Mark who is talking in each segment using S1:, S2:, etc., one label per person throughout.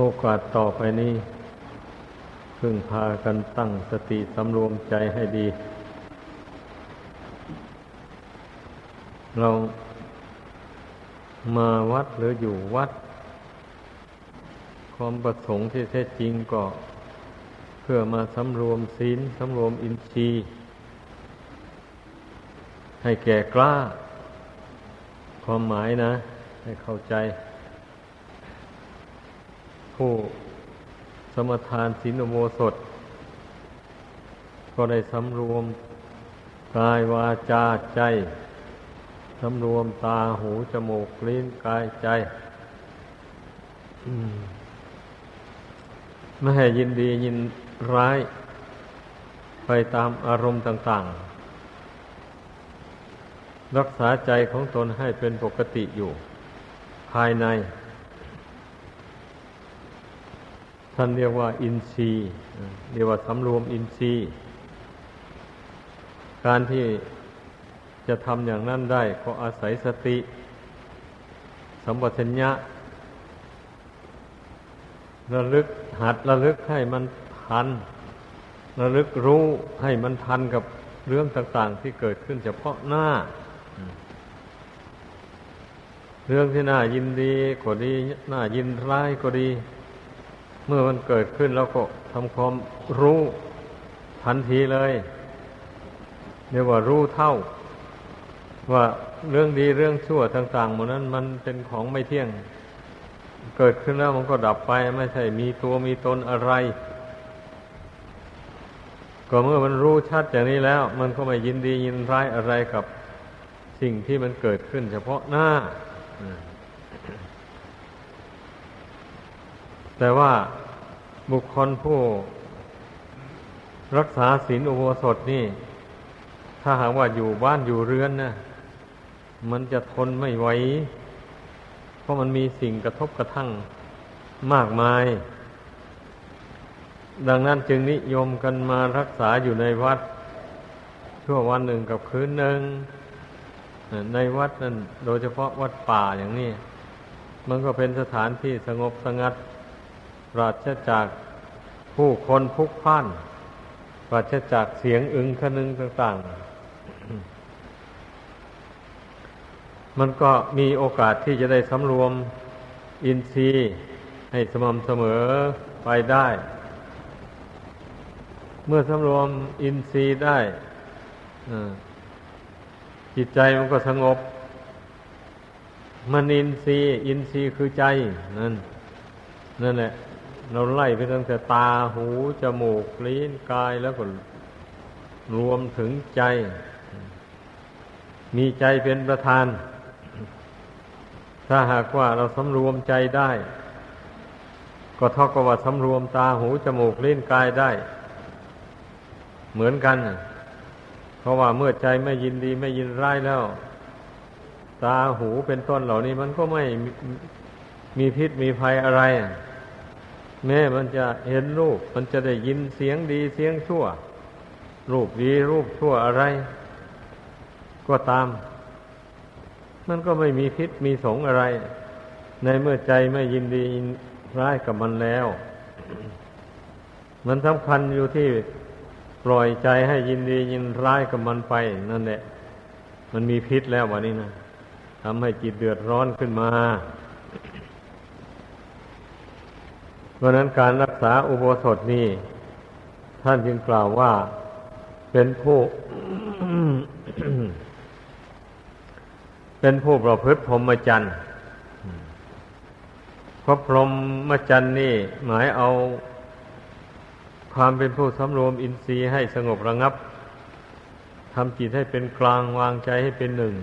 S1: โอกาสต่อไปนี้ พึ่งพากันตั้งสติสำรวมใจให้ดี เรามาวัดหรืออยู่วัด ความประสงค์ที่แท้จริงก็ เพื่อมาสำรวมศีลสำรวมอินทรีย์ให้แก่กล้า ความหมายนะ ให้เข้าใจ ผู้สมทานศีลโมสดก็ได้สำรวมกายวาจาใจ สำรวมตาหูจมูกลิ้นกายใจไม่ให้ยินดียินร้าย ไปตามอารมณ์ต่าง ๆ รักษาใจของตนให้เป็นปกติอยู่ ภายใน ท่านเรียกว่า อินทรีย์เรียกว่าสำรวมอินทรีย์ การที่จะทำอย่างนั้นได้ก็อาศัยสติ สัมปชัญญะระลึกหัดระลึกให้มันทัน ระลึกรู้ให้มันทันกับเรื่องต่าง ๆ ที่เกิดขึ้นเฉพาะหน้า เรื่องที่น่ายินดีก็ดี น่ายินร้ายก็ดี เมื่อมันเกิดขึ้นแล้วก็ทำความรู้ทันทีเลยเรียกว่ารู้เท่า ว่าเรื่องดีเรื่องชั่วต่างๆหมดนั้นมันเป็นของไม่เที่ยง เกิดขึ้นแล้วมันก็ดับไป ไม่ใช่มีตัวมีตนอะไร ก็เมื่อมันรู้ชัดอย่างนี้แล้ว มันก็ไม่ยินดียินร้ายอะไรกับสิ่งที่มันเกิดขึ้น เฉพาะหน้า แต่ว่าบุคคลผู้รักษาศีลอุโบสถนี่ ถ้าหากว่าอยู่บ้านอยู่เรือนนะมันจะทนไม่ไหว เพราะมันมีสิ่งกระทบกระทั่งมากมาย ดังนั้นจึงนิยมกันมารักษาอยู่ในวัด ชั่ววันหนึ่งกับคืนหนึ่ง ในวัดนั้นโดยเฉพาะวัดป่าอย่างนี้ มันก็เป็นสถานที่สงบสงัด ราศจากผู้คนพุกพ่าน ปราศจากเสียงอึงคนึงต่างๆ มันก็มีโอกาสที่จะได้สำรวมอินทรีย์ให้สม่ำเสมอไปได้ เมื่อสำรวมอินทรีย์ได้จิตใจมันก็สงบ มันอินทรีย์ อินทรีย์คือใจนั่นนั่นแหละ เราไล่ไปตั้งแต่ตาหูจมูกลิ้นกายแล้วก็รวมถึงใจ มีใจเป็นประธาน ถ้าหากว่าเราสำรวมใจได้ ก็เท่ากับว่าสำรวมตาหูจมูกลิ้นกายได้ เหมือนกัน เพราะว่าเมื่อใจไม่ยินดีไม่ยินร้ายแล้ว ตาหูเป็นต้นเหล่านี้มันก็ไม่มีพิษมีภัยอะไร แม้มันจะเห็นรูป มันจะได้ยินเสียงดีเสียงชั่ว รูปดีรูปชั่วอะไร ก็ตาม มันก็ไม่มีพิษมีสงอะไร ในเมื่อใจไม่ยินดีร้ายกับมันแล้ว มันสำคัญอยู่ที่ปล่อยใจให้ยินดียินร้ายกับมันไป นั่นแหละ มันมีพิษแล้ววันนี้นะทำให้จิตเดือดร้อนขึ้นมา เพราะนั้นการรักษาอุโบสถนี่ท่านจึงกล่าวว่าเป็นผู้เป็นผู้ประพฤติพรหมจรรย์เพราะพรหมจรรย์นี่หมายเอาความเป็นผู้สำรวมอินทรีย์ให้สงบระงับทำจิตให้เป็นกลางวางใจให้เป็นหนึ่ง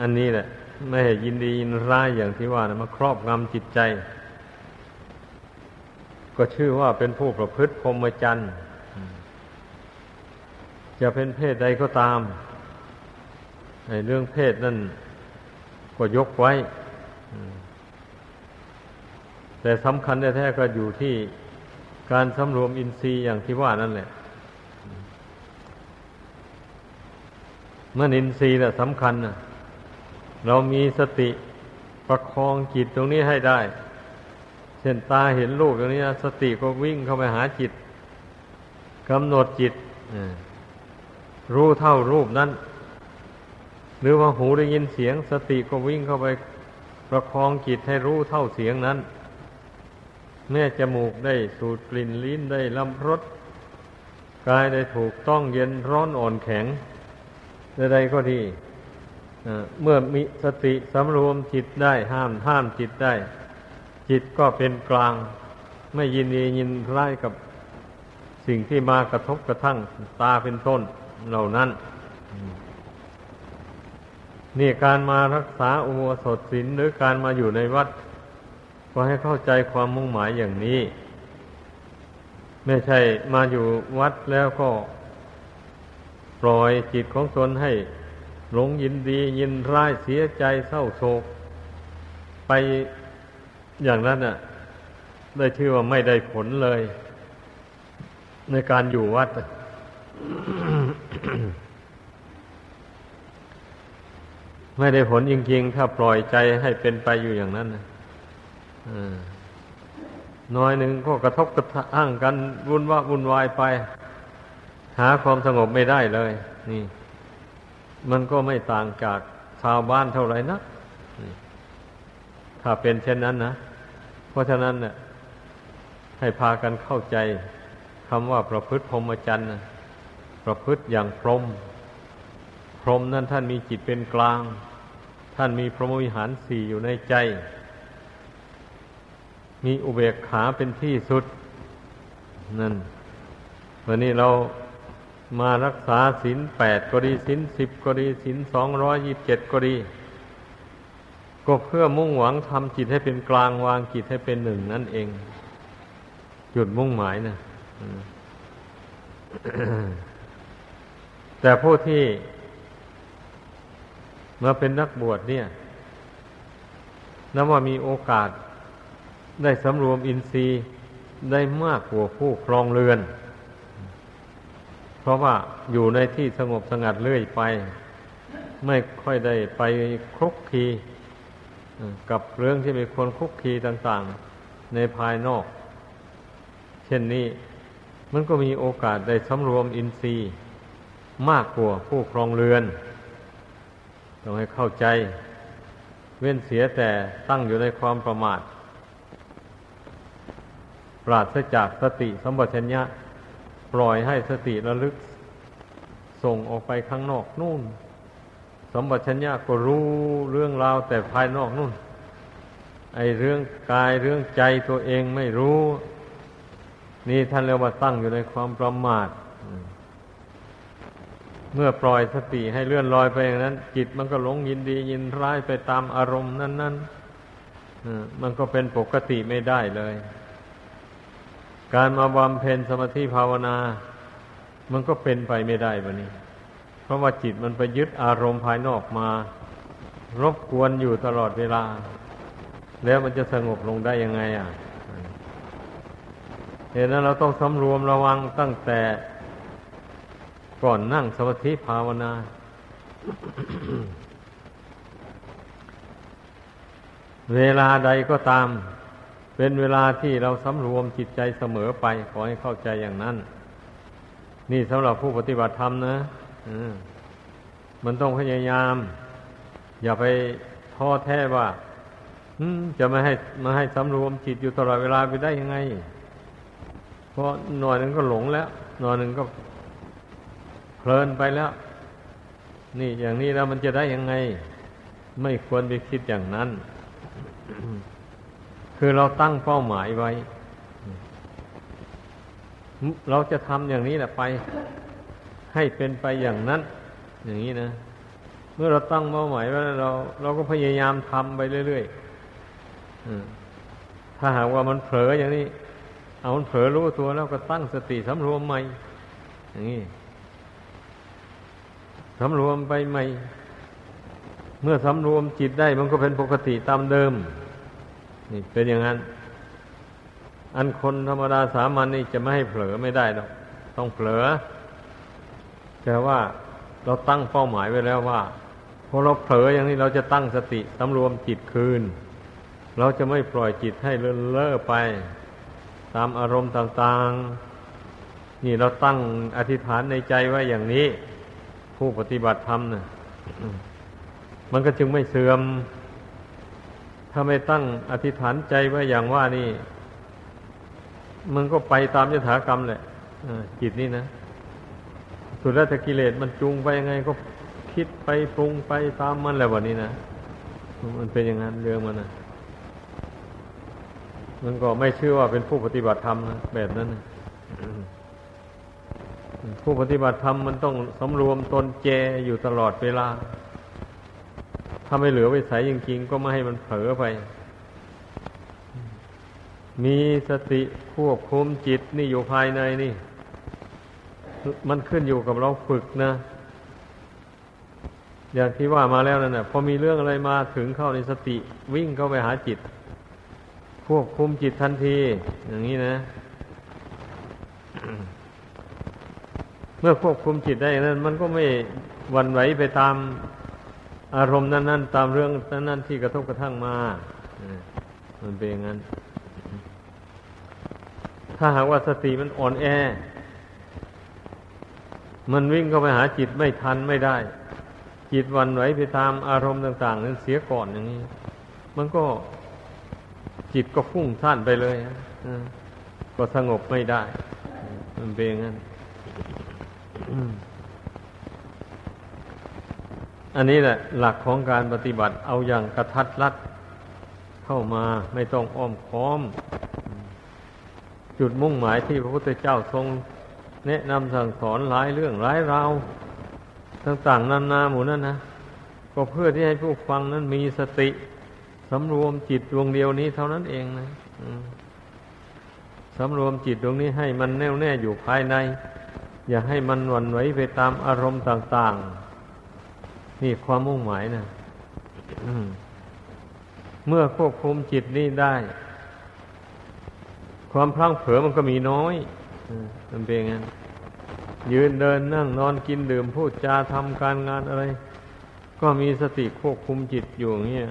S1: อันนี้แหละ ไม่ให้ยินดียินร้ายอย่างที่ว่านะมาครอบงำจิตใจ ก็ชื่อว่าเป็นผู้ประพฤติพรหมจรรย์จะเป็นเพศใดก็ตามในเรื่องเพศนั่นก็ยกไว้ แต่สำคัญแท้ๆก็อยู่ที่การสำรวมอินทรีย์อย่างที่ว่านั่นแหละ เมื่ออินทรีย์น่ะสำคัญนะเรามีสติประคองจิตตรงนี้ให้ได้ ช่นตาเห็นรูปอย่างนี้สติก็วิ่งเข้าไปหาจิตกำหนดจิตรู้เท่ารูปนั้น หรือว่าหูได้ยินเสียง สติก็วิ่งเข้าไปประคองจิตให้รู้เท่าเสียงนั้นแม่จมูกได้สูดกลิ่นลิ้นได้ลำรสกายได้ถูกต้องเย็นร้อนอ่อนแข็งใดๆก็ดีเมื่อมีสติสำรวมจิตได้ห้ามห้ามจิตได้ จิตก็เป็นกลาง ไม่ยินดียินร้ายกับสิ่งที่มากระทบกระทั่งตาเป็นต้นเหล่านั้น นี่การมารักษาอุโบสถศีลหรือการมาอยู่ในวัด ก็ให้เข้าใจความมุ่งหมายอย่างนี้ ไม่ใช่มาอยู่วัดแล้วก็ ปล่อยจิตของตนให้หลงยินดียินร้ายเสียใจเศร้าโศก ไป อย่างนั้นน่ะ ได้ชื่อว่าไม่ได้ผลเลย ในการอยู่วัด ไม่ได้ผลจริงๆ ถ้าปล่อยใจให้เป็นไปอยู่อย่างนั้นนะน้อยหนึ่งก็กระทบกระทั่งกันวุ่นว่าวุ่นวายไป หาความสงบไม่ได้เลย นี่ มันก็ไม่ต่างจากชาวบ้านเท่าไหร่นะถ้าเป็นเช่นนั้นนะ ราะฉะนั้นเนี่ยให้พากันเข้าใจคำว่าประพฤติพรหมจรรย์ประพฤติอย่างพรหมพรหมนั้นท่านมีจิตเป็นกลาง ท่านมีพรหมวิหารสี่อยู่ในใจ มีอุเบกขาเป็นที่สุด นั่น วันนี้เรามารักษาศีลแปดก็ดีศีลสิบก็ดีศีลสองร้อยยิบเจ็ดก็ดี ก็เพื่อมุ่งหวังทำจิตให้เป็นกลางวางจิตให้เป็นหนึ่งนั่นเอง จุดมุ่งหมายนะแต่ผู้ที่มาเป็นนักบวชเนี่ยนับว่ามีโอกาสได้สำรวมอินทรีย์ได้มากกว่าผู้ครองเรือน เพราะว่าอยู่ในที่สงบสงัดเรื่อยไป ไม่ค่อยได้ไปคลุกคี กับเรื่องที่มีคนคุกคีต่างๆ ในภายนอก เช่นนี้มันก็มีโอกาสได้สำรวมอินทรีย์มากกว่าผู้ครองเรือน ต้องให้เข้าใจ เว้นเสียแต่ตั้งอยู่ในความประมาท ปราศจากสติสัมปชัญญะ ปล่อยให้สติระลึก ส่งออกไปข้างนอกนู่น มบัติชัญญาก็รู้เรื่องราวแต่ภายนอกนู่น ไอเรื่องกายเรื่องใจตัวเองไม่รู้ นี่ท่านเรียกว่าตั้งอยู่ในความประมาท เมื่อปล่อยสติให้เลื่อนลอยไปอย่างนั้น จิตมันก็หลงยินดียินร้ายไปตามอารมณ์นั้นๆมันก็เป็นปกติไม่ได้เลย การมาบำเพ็ญสมาธิภาวนา มันก็เป็นไปไม่ได้บะนี้ เพราะว่าจิตมันไปยึดอารมณ์ภายนอกมา รบกวนอยู่ตลอดเวลา แล้วมันจะสงบลงได้ยังไงอะเหตุนั้นเราต้องสำรวมระวังตั้งแต่ก่อนนั่งสมาธิภาวนา เวลาใดก็ตาม เป็นเวลาที่เราสำรวมจิตใจเสมอไป ขอให้เข้าใจอย่างนั้น นี่สำหรับผู้ปฏิบัติธรรมนะ มันต้องพยายาม อย่าไปท้อแท้ว่าจะไม่ให้มาให้สำรวมจิตอยู่ตลอดเวลาไปได้ยังไง เพราะหน่อยหนึ่งก็หลงแล้วหน่อยหนึ่งก็เพลินไปแล้ว นี่อย่างนี้แล้วมันจะได้ยังไง ไม่ควรไปคิดอย่างนั้น คือเราตั้งเป้าหมายไว้ เราจะทำอย่างนี้แหละไป ให้เป็นไปอย่างนั้น อย่างนี้นะ เมื่อเราตั้งเป้าหมายไว้เรา เราก็พยายามทำไปเรื่อยๆถ้าหากว่ามันเผลออย่างนี้ เอามันเผลอรู้ตัวแล้วก็ตั้งสติสำรวมใหม่อย่างนี้สำรวมไปใหม่ เมื่อสำรวมจิตได้มันก็เป็นปกติตามเดิม นี่เป็นอย่างนั้น อันคนธรรมดาสามัญนนี่จะไม่ให้เผลอไม่ได้หรอก ต้องเผลอ แต่ว่าเราตั้งเป้าหมายไว้แล้วว่าพอเราเผลออย่างนี้เราจะตั้งสติสำรวมจิตคืน เราจะไม่ปล่อยจิตให้เลื่อนเล่อไป ตามอารมณ์ต่างๆ นี่เราตั้งอธิษฐานในใจไว้อย่างนี้ ผู้ปฏิบัติธรรมนะมันก็จึงไม่เสื่อม ถ้าไม่ตั้งอธิษฐานใจไว้อย่างว่านี่ มันก็ไปตามยถากรรมแหละจิตนี่นะ สุดแล้วแต่กิเลสมันจูงไปยังไงก็คิดไปปรุงไปตามมันแหละวันนี้นะมันเป็นอย่างนั้นเรื่องมันนะมันก็ไม่ชื่อว่าเป็นผู้ปฏิบัติธรรมนะแบบนั้นนะผู้ปฏิบัติธรรมมันต้องสำรวมตนเจอยู่ตลอดเวลา ถ้าไม่เหลือวิสัยจริงๆ ก็ไม่ให้มันเผลอไป มีสติควบคุมจิตนี่อยู่ภายในนี่ มันขึ้นอยู่กับเราฝึกนะ อย่างที่ว่ามาแล้วนั่นแหะพอมีเรื่องอะไรมาถึงเข้าในสติ วิ่งเข้าไปหาจิต ควบคุมจิตทันที อย่างนี้นะ เมื่อควบคุมจิตได้นั้น มันก็ไม่วันไหวไปตามอารมณ์นั้น ๆ ตามเรื่องนั้นๆที่กระทบกระทั่งมามันเป็นอย่างนั้น ถ้าหากว่าสติมันอ่อนแอ มันวิ่งเข้าไปหาจิตไม่ทันไม่ได้ จิตวันไหวไปตามอารมณ์ต่างๆนั้นเสียก่อนอย่างนี้ มันก็จิตก็ฟุ้งซ่านไปเลยก็สงบไม่ได้ มันเป็นอย่างนั้นอันนี้แหละ หลักของการปฏิบัติเอาอย่างกระทัดรัดเข้ามาไม่ต้องอ้อมค้อม จุดมุ่งหมายที่พระพุทธเจ้าทรง แนะนำสั่งสอนหลายเรื่องหลายราวต่างๆนานาหมู่นั้นนะก็เพื่อที่ให้ผู้ฟังนั้นมีสติสำรวมจิตดวงเดียวนี้เท่านั้นเองนะสำรวมจิตดวงนี้ให้มันแน่วแน่อยู่ภายใน อย่าให้มันหวั่นไหวไปตามอารมณ์ต่าง ๆ นี่ความมุ่งหมายนะเมื่อควบคุมจิตนี้ได้ ความพลั้งเผลอมันก็มีน้อย มันเป็นงั้นยืนเดินนั่งนอนกินดื่มพูดจาทำการงานอะไร ก็มีสติควบคุมจิตอยู่อย่างนี้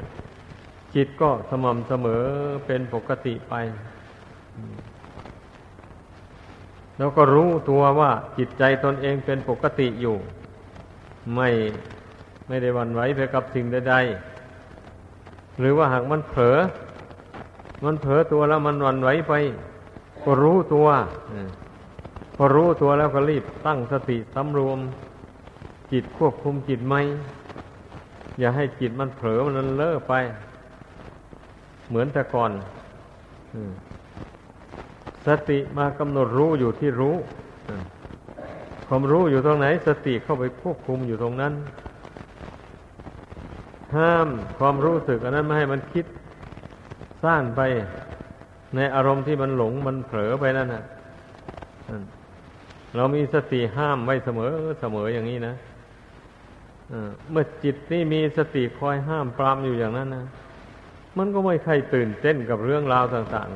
S1: จิตก็สม่ำเสมอเป็นปกติไป แล้วก็รู้ตัวว่าจิตใจตนเองเป็นปกติอยู่ ไม่ไม่ได้วันไหวไปกับสิ่งใดๆหรือว่าหากมันเผลอ มันเผลอตัวแล้วมันวันไหวไป ก็รู้ตัว พอรู้ตัวแล้วก็รีบตั้งสติสำรวม จิตควบคุมจิตไม่อย่าให้จิตมันเผลอมันเลอะไป เหมือนแต่ก่อนสติมากำหนดรู้อยู่ที่รู้ความรู้อยู่ตรงไหน สติเข้าไปควบคุมอยู่ตรงนั้น ห้ามความรู้สึกอันนั้นไม่ให้มันคิดสร้างไป ในอารมณ์ที่มันหลงมันเผลอไปนั่นนะ เรามีสติห้ามไว้เสมอเสมออย่างนี้นะเมื่อจิตนี่มีสติคอยห้ามปรามอยู่อย่างนั้นนะมันก็ไม่ใครตื่นเต้นกับเรื่องราวต่าง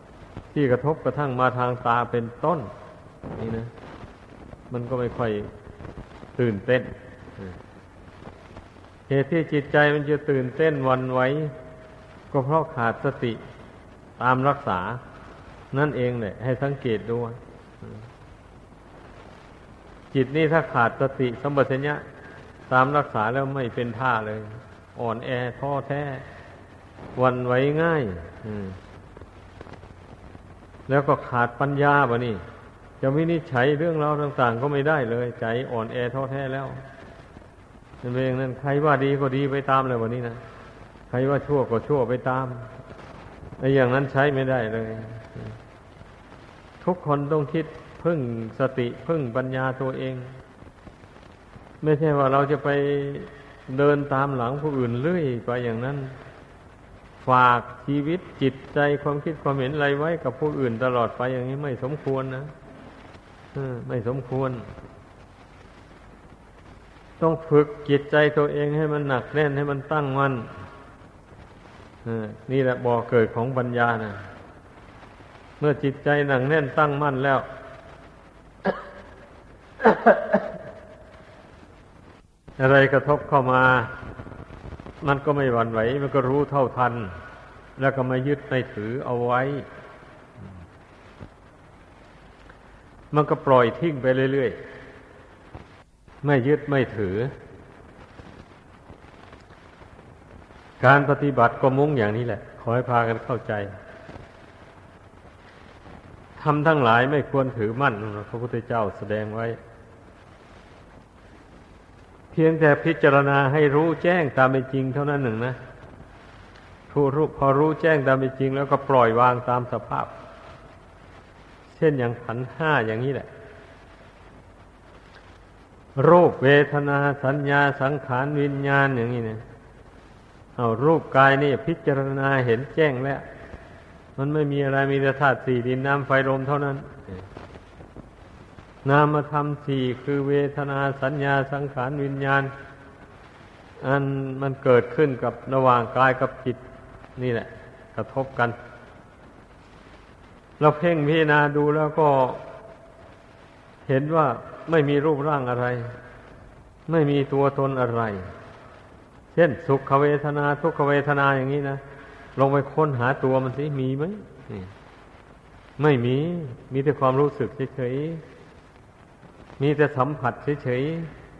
S1: ๆ ที่กระทบกระทั่งมาทางตาเป็นต้น นี่นะ มันก็ไม่ค่อยตื่นเต้นเหตุที่จิตใจมันจะตื่นเต้นวันไหวก็เพราะขาดสติตามรักษา นั่นเองแหละให้สังเกตดู จิตนี่ถ้าขาดสติสมบัติญะตามรักษาแล้วไม่เป็นท่าเลย อ่อนแอท้อแท้วันไหวง่ายแล้วก็ขาดปัญญาบะนี่จะวินิจฉัยเรื่องราวต่าง ๆ ก็ไม่ได้เลย ใจอ่อนแอท้อแท้แล้วนั่นเองนั่นใครว่าดีก็ดีไปตามเลยวันนี้นะใครว่าชั่วก็ชั่วไปตามไอ้อย่างนั้นใช้ไม่ได้เลย ทุกคนต้องคิด พึ่งสติพึ่งปัญญาตัวเอง ไม่ใช่ว่าเราจะไปเดินตามหลังผู้อื่นเรื่อยไปอย่างนั้น ฝากชีวิตจิตใจความคิดความเห็นอะไรไว้กับผู้อื่นตลอดไปอย่างนี้ไม่สมควรนะไม่สมควร ต้องฝึกจิตใจตัวเองให้มันหนักแน่นให้มันตั้งมั่นนี่แหละบ่อเกิดของปัญญานะเมื่อจิตใจหนักแน่นตั้งมั่นแล้ว อะไรกระทบเข้ามา มันก็ไม่หวั่นไหว มันก็รู้เท่าทัน แล้วก็มายึดไม่ถือเอาไว้ มันก็ปล่อยทิ้งไปเรื่อยๆ ไม่ยึดไม่ถือ การปฏิบัติก็มุ่งอย่างนี้แหละ ขอให้พากันเข้าใจทำทั้งหลายไม่ควรถือมั่น พระพุทธเจ้าแสดงไว้ เพียงแต่พิจารณาให้รู้แจ้งตามเป็นจริงเท่านั้นหนึ่งนะผู้รู้พอรู้แจ้งตามเป็นจริง แล้วก็ปล่อยวางตามสภาพ เช่นอย่างขันห้าอย่างนี้แหละรูปเวทนาสัญญาสังขารวิญญาณอย่างนี้เนี่ยเอารูปกายนี่พิจารณาเห็นแจ้งแล้ว มันไม่มีอะไรมีแต่ธาตุสี่ดินน้ำไฟลมเท่านั้น นามธรรมสี่คือเวทนาสัญญาสังขารวิญญาณ อันมันเกิดขึ้นกับระหว่างกายกับจิต นี่แหละ กระทบกัน เราเพ่งพิจารณาดูแล้วก็ เห็นว่าไม่มีรูปร่างอะไร ไม่มีตัวตนอะไร เช่น สุขเวทนา ทุกขเวทนาอย่างนี้นะลงไปค้นหาตัวมันสิมีไหมไม่มี มีแต่ความรู้สึกเฉยๆ มีแต่สัมผัสเฉย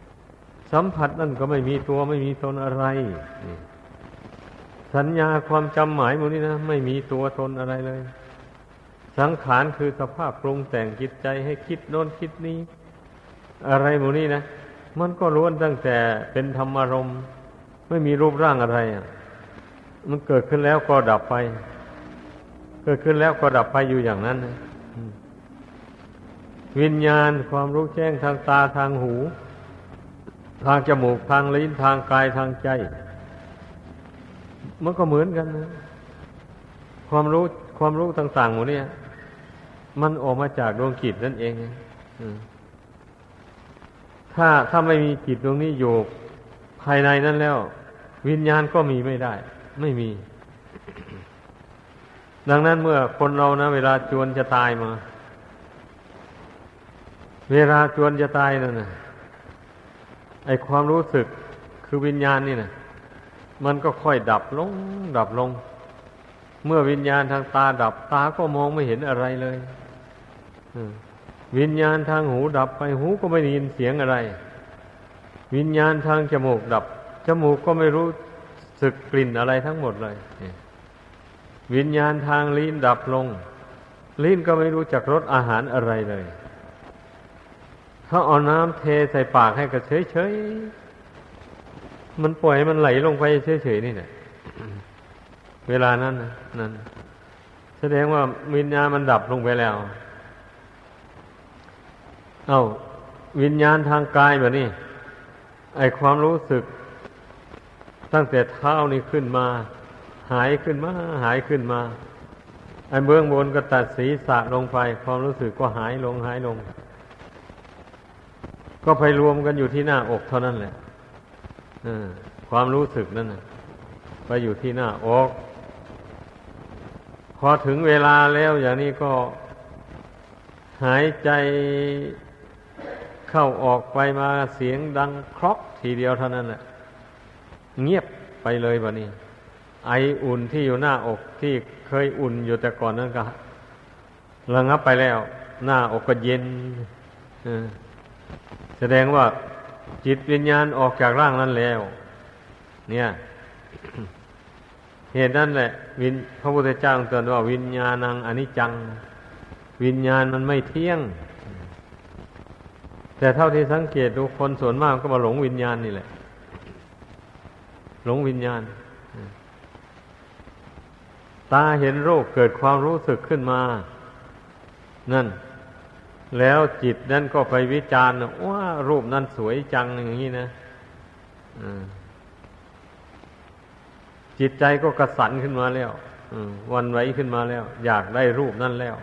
S1: ๆ สัมผัสนั่นก็ไม่มีตัวไม่มีตนอะไร สัญญาความจำหมายมูนี้นะไม่มีตัวตนอะไรเลย สังขารคือสภาพปรุงแต่งจิตใจให้คิดโน้นคิดนี้ อะไรมูนี้นะ มันก็ล้วนตั้งแต่เป็นธรรมารมณ์ไม่มีรูปร่างอะไรอะ มันเกิดขึ้นแล้วก็ดับไป เกิดขึ้นแล้วก็ดับไปอยู่อย่างนั้นนะ วิญญาณความรู้แจ้งทางตาทางหู ทางจมูกทางลิ้นทางกายทางใจ มันก็เหมือนกันนะ ความรู้ความรู้ต่างๆหมดเนี่ย มันออกมาจากดวงจิตนั่นเองถ้าถ้าไม่มีจิตดวงนี้อยู่ภายในนั้นแล้ว วิญญาณก็มีไม่ได้ ไม่มี ดังนั้นเมื่อคนเรานะ เวลาจวนจะตายมา เวลาจวนจะตายนั่นนะไอความรู้สึกคือวิญญาณนี่นะมันก็ค่อยดับลง ดับลง เมื่อวิญญาณทางตาดับตาก็มองไม่เห็นอะไรเลยวิญญาณทางหูดับไปหูก็ไม่ได้ยินเสียงอะไร วิญญาณทางจมูกดับ จมูกก็ไม่รู้สึกกลิ่นอะไรทั้งหมดเลย วิญญาณทางลิ้นดับลง ลิ้นก็ไม่รู้จักรสอาหารอะไรเลย ถ้าเอาน้ำเทใส่ปากให้ก็เฉยเฉยมันปล่อยมันไหลลงไปเฉยเฉยนี่แหละเวลานั้นนะนั่นแสดงว่าวิญญาณมันดับลงไปแล้ว เอาวิญญาณทางกายแบบนี้ ไอความรู้สึก ตั้งแต่เท้านี่ขึ้นมา หายขึ้นมา หายขึ้นมา ไอเบื้องบนก็ตัดศีรษะลงไป ความรู้สึกก็หายลงหายลง ก็ไปรวมกันอยู่ที่หน้าอกเท่านั้นแหละความรู้สึกนั่นนะไปอยู่ที่หน้าอกพอถึงเวลาแล้วอย่างนี้ก็หายใจเข้าออกไปมาเสียงดังครอกทีเดียวเท่านั้นแหละเงียบไปเลยบะนี้ ไออุ่นที่อยู่หน้าอกที่เคยอุ่นอยู่แต่ก่อนนั้นก็ระงับไปแล้ว หน้าอกก็เย็น แสดงว่าจิตวิญญาณออกจากร่างนั้นแล้ว เนี่ยเหตุนั้นแหละวินพระพุทธเจ้าเตือนว่าวิญญาณังอนิจจัง วิญญาณมันไม่เที่ยง แต่เท่าที่สังเกตดูคนส่วนมากก็มาหลงวิญญาณนี่แหละ หลงวิญญาณ ตาเห็นโรูปเกิดความรู้สึกขึ้นมา นั่น แล้วจิตนั่นก็ไปวิจารณ์ว่ารูปนั้นสวยจังอย่างนี้นะจิตใจก็กระสันขึ้นมาแล้ววันไหวขึ้นมาแล้ว อยากได้รูปนั่นแล้ว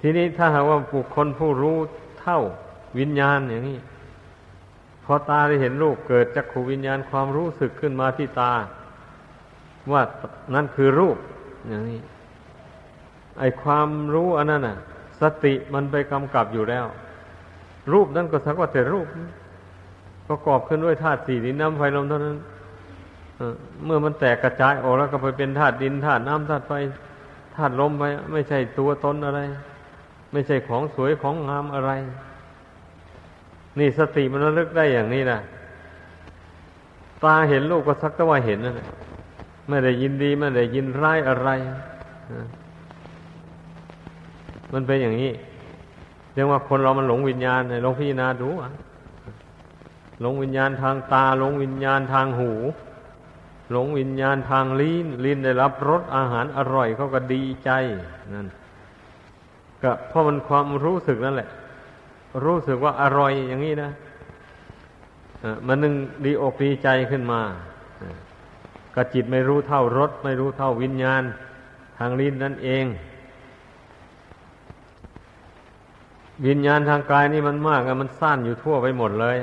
S1: ทีนี้ถ้าหากว่าบุคคลผู้รู้เท่าวิญญาณอย่างนี้พอตาได้เห็นรูปเกิดจักขูวิญญาณความรู้สึกขึ้นมาที่ตา ว่านั่นคือรูปอย่างนี้ ไอความรู้อันนั้นน่ะ สติมันไปกำกับอยู่แล้ว รูปนั่นก็สักว่าแต่รูปประกอบขึ้นด้วยธาตุสี่ดินน้ำไฟลมเท่านั้นเมื่อมันแตกกระจายออกแล้วก็ไปเป็นธาตุดินธาตุน้ำธาตุไฟธาตุลมไปไม่ใช่ตัวตนอะไร ไม่ใช่ของสวยของงามอะไร นี่สติมันระลึกได้อย่างนี้นะตาเห็นลูกก็สักแต่ว่าเห็นนั่นแหละไม่ได้ยินดีไม่ได้ยินร้ายอะไร มันเป็นอย่างนี้เรียกว่าคนเรามันหลงวิญญาณลองพิจารณาดูอะหลงวิญญาณทางตาหลงวิญญาณทางหู หลงวิญญาณทางลิ้นลิ้นได้รับรสอาหารอร่อยเขาก็ดีใจนั่นก็เพราะมันความรู้สึกนั่นแหละ รู้สึกว่าอร่อยอย่างนี้นะมันนึงดีอกดีใจขึ้นมาก็จิตไม่รู้เท่ารสไม่รู้เท่าวิญญาณ ทางลิ้นนั่นเอง วิญญาณทางกายนี่มันมากมันสั้นอยู่ทั่วไปหมดเลย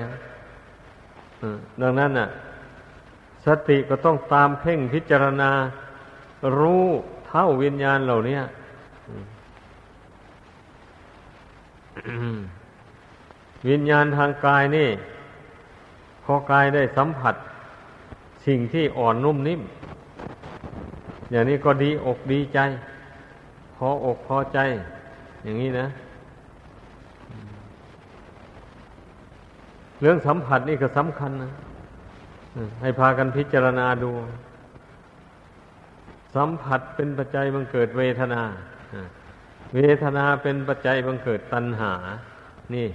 S1: ดังนั้นน่ะ สติก็ต้องตามเพ่งพิจารณา รู้เท่าวิญญาณเหล่านี้วิญญาณทางกายนี่ พอกายได้สัมผัส สิ่งที่อ่อนนุ่มนิ่ม อย่างนี้ก็ดีอกดีใจ พออกพอใจ อย่างนี้นะ เรื่องสัมผัสนี่ก็สำคัญนะให้พากันพิจารณาดู สัมผัสเป็นปัจจัยบังเกิดเวทนา เวทนาเป็นปัจจัยบังเกิดตัณหา นี่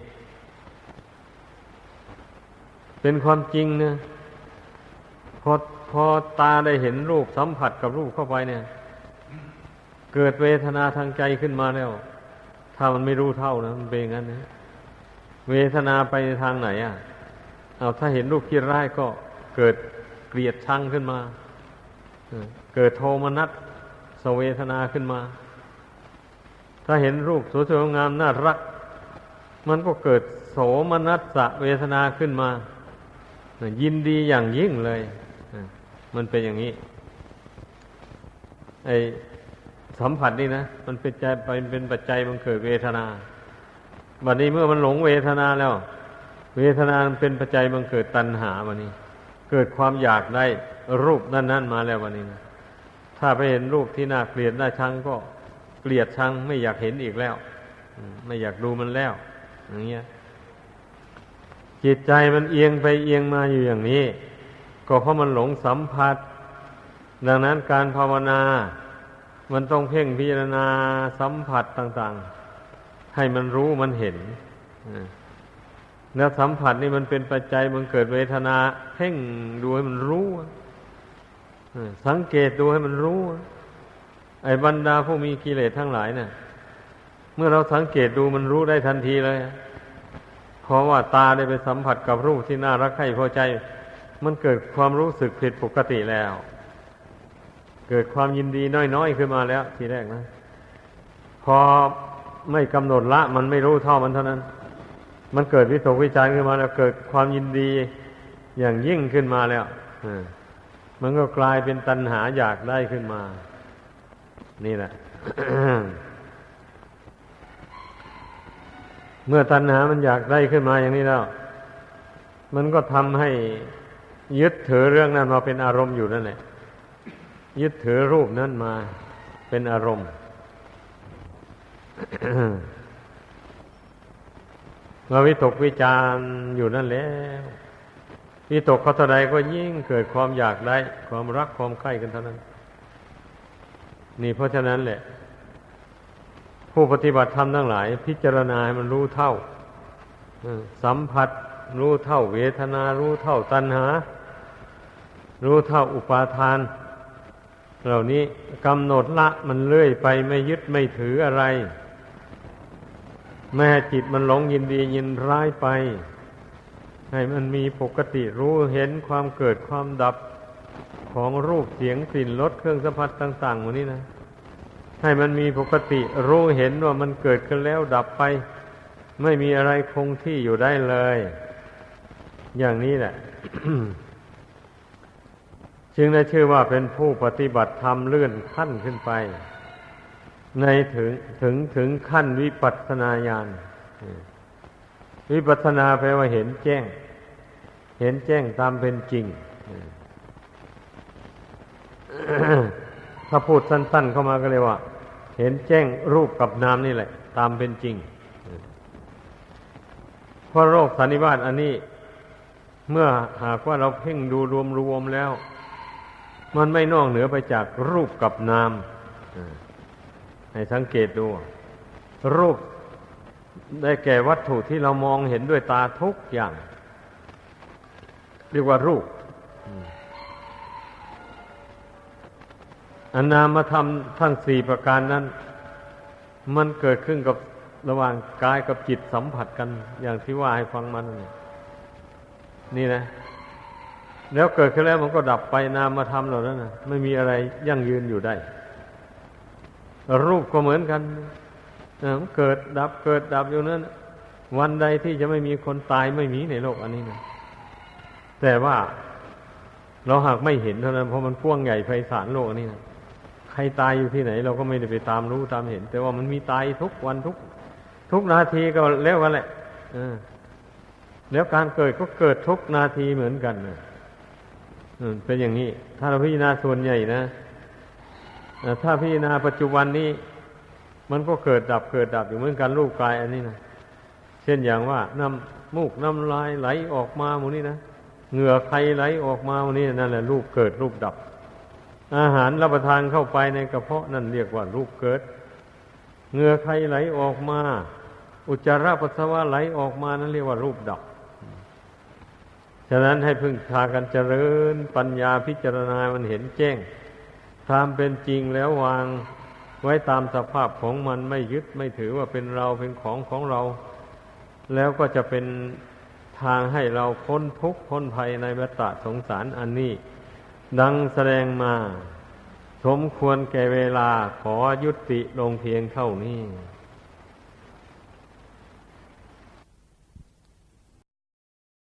S1: เป็นความจริงนะพอพอตาได้เห็นรูปสัมผัสกับรูปเข้าไปเนี่ย เกิดเวทนาทางใจขึ้นมาแล้ว ถ้ามันไม่รู้เท่านะมันเป็นอย่างนั้นนะ เวทนาไปทางไหนอะ เอาถ้าเห็นรูปคิดร้ายก็เกิดเกลียดชังขึ้นมา เกิดโทมนัสสเวทนาขึ้นมา ถ้าเห็นรูปสวยงามน่ารัก มันก็เกิดโสมนัสสเวทนาขึ้นมา ยินดีอย่างยิ่งเลย มันเป็นอย่างนี้ ไอสัมผัสนี่นะ มันเป็นใจไปเป็นปัจจัยมันเกิดเวทนา บัดนี้เมื่อมันหลงเวทนาแล้ว เวทนาเป็นปัจจัยบังเกิดตัณหาวันนี้ เกิดความอยากได้รูปนั่นๆมาแล้ววันนี้นะถ้าไปเห็นรูปที่น่าเกลียดน่าชังก็เกลียดชังไม่อยากเห็นอีกแล้วไม่อยากดูมันแล้ว อย่างเงี้ยจิตใจมันเอียงไปเอียงมาอยู่อย่างนี้ ก็เพราะมันหลงสัมผัส ดังนั้นการภาวนา มันต้องเพ่งพิจารณาสัมผัสต่าง ๆ ให้มันรู้มันเห็นแล้วสัมผัสนี่มันเป็นปัจจัยมันเกิดเวทนาเพ่งดูให้มันรู้สังเกตดูให้มันรู้ ไอ้บรรดาผู้มีกิเลสทั้งหลายเนะ่ยเมื่อเราสังเกตดูมันรู้ได้ทันทีเลย เพราะว่าตาได้ไปสัมผัสกับรูปที่น่ารักใคร่พอใจ มันเกิดความรู้สึกผิดปกติแล้ว เกิดความยินดีน้อยๆขึ้นมาแล้ว ทีแรกนะ พอ ไม่กำหนดละ มันไม่รู้เท่ามันเท่านั้น มันเกิดวิตกวิจารขึ้นมาแล้วเกิดความยินดีอย่างยิ่งขึ้นมาแล้วมันก็กลายเป็นตัณหาอยากได้ขึ้นมา นี่แหละ เมื่อตัณหามันอยากได้ขึ้นมาอย่างนี้แล้ว มันก็ทำให้ยึดถือเรื่องนั้นมาเป็นอารมณ์อยู่นั่นแหละยึดถือรูปนั้นมาเป็นอารมณ์ เราวิตกวิจารอยู่นั่นแล้ววิตกเขาเท่าใดก็ยิ่งเกิดความอยากได้ ความรักความใคร่กันเท่านั้น นี่เพราะฉะนั้นแหละ ผู้ปฏิบัติธรรมทั้งหลาย พิจารณาให้มันรู้เท่าสัมผัส รู้เท่าเวทนา รู้เท่าตัณหา รู้เท่าอุปาทาน เหล่านี้กำหนดละมันเลื่อยไปไม่ยึดไม่ถืออะไร แม่จิตมันหลงยินดียินร้ายไป ให้มันมีปกติรู้เห็นความเกิดความดับของรูปเสียงกลิ่นรสเครื่องสัมผัสต่างๆหมดนี้นะให้มันมีปกติรู้เห็นว่ามันเกิดขึ้นแล้วดับไป ไม่มีอะไรคงที่อยู่ได้เลย อย่างนี้แหละจึงได้ชื่อว่าเป็นผู้ปฏิบัติธรรมเลื่อนขั้นขึ้นไป ในถึงถึงถึงขั้นวิปัสนาญาณวิปัสนาแปลว่าเห็นแจ้ง เห็นแจ้งตามเป็นจริง ถ้าพูดสั้น ๆ เข้ามาก็เลยว่า เห็นแจ้งรูปกับนามนี่แหละ ตามเป็นจริงเพราะโรคสันนิบาตอันนี้ เมื่อหากว่าเราเพ่งดูรวมๆแล้ว มันไม่นอกเหนือไปจากรูปกับนาม ให้สังเกตดู รูปได้แก่วัตถุที่เรามองเห็นด้วยตาทุกอย่าง เรียกว่ารูปอนนามธรรมทั้งสี่ประการนั้น มันเกิดขึ้นกับระหว่างกายกับจิตสัมผัสกันอย่างที่ว่าให้ฟังมัน นี่นะ แล้วเกิดขึ้นแล้วมันก็ดับไปนามธรรมเหล่านั้นนะไม่มีอะไรยั่งยืนอยู่ได้ รูปก็เหมือนกันเกิดดับเกิดดับอยู่นั้น วันใดที่จะไม่มีคนตายไม่มีในโลกอันนี้นะแต่ว่าเราหากไม่เห็นเท่านั้นเพราะมันกว้างใหญ่ไพศาลโลกนี้นะใครตายอยู่ที่ไหน เราก็ไม่ได้ไปตามรู้ตามเห็น แต่ว่ามันมีตายทุกวันทุก ทุกนาทีก็แล้วกันแหละแล้วการเกิดก็เกิดทุกนาทีเหมือนกันนะเป็นอย่างนี้ ถ้าเราพิจารณาส่วนใหญ่นะ ถ้าพิจารณาปัจจุบันนี้ มันก็เกิดดับเกิดดับอยู่เหมือนกันรูปกายอันนี้นะเช่นอย่างว่าน้ำมูกน้ำลายไหลออกมาหมูนี้นะเหงื่อใครไหลออกมาหมูนี้นั่นแหละรูปเกิดรูปดับ อาหารรับประทานเข้าไปในกระเพาะนั่นเรียกว่ารูปเกิดเหงื่อใครไหลออกมา อุจจาระปัสสาวะไหลออกมานั่นเรียกว่ารูปดับฉะนั้นให้พึ่งพากันเจริญปัญญาพิจารณามันเห็นแจ้ง ตามเป็นจริงแล้ววางไว้ตามสภาพของมันไม่ยึดไม่ถือว่าเป็นเราเป็นของของเรา แล้วก็จะเป็นทางให้เราพ้นทุกข์พ้นภัยในวัฏสงสารอันนี้ ดังแสดงมา สมควรแก่เวลาขอยุติลงเพียงเท่านี้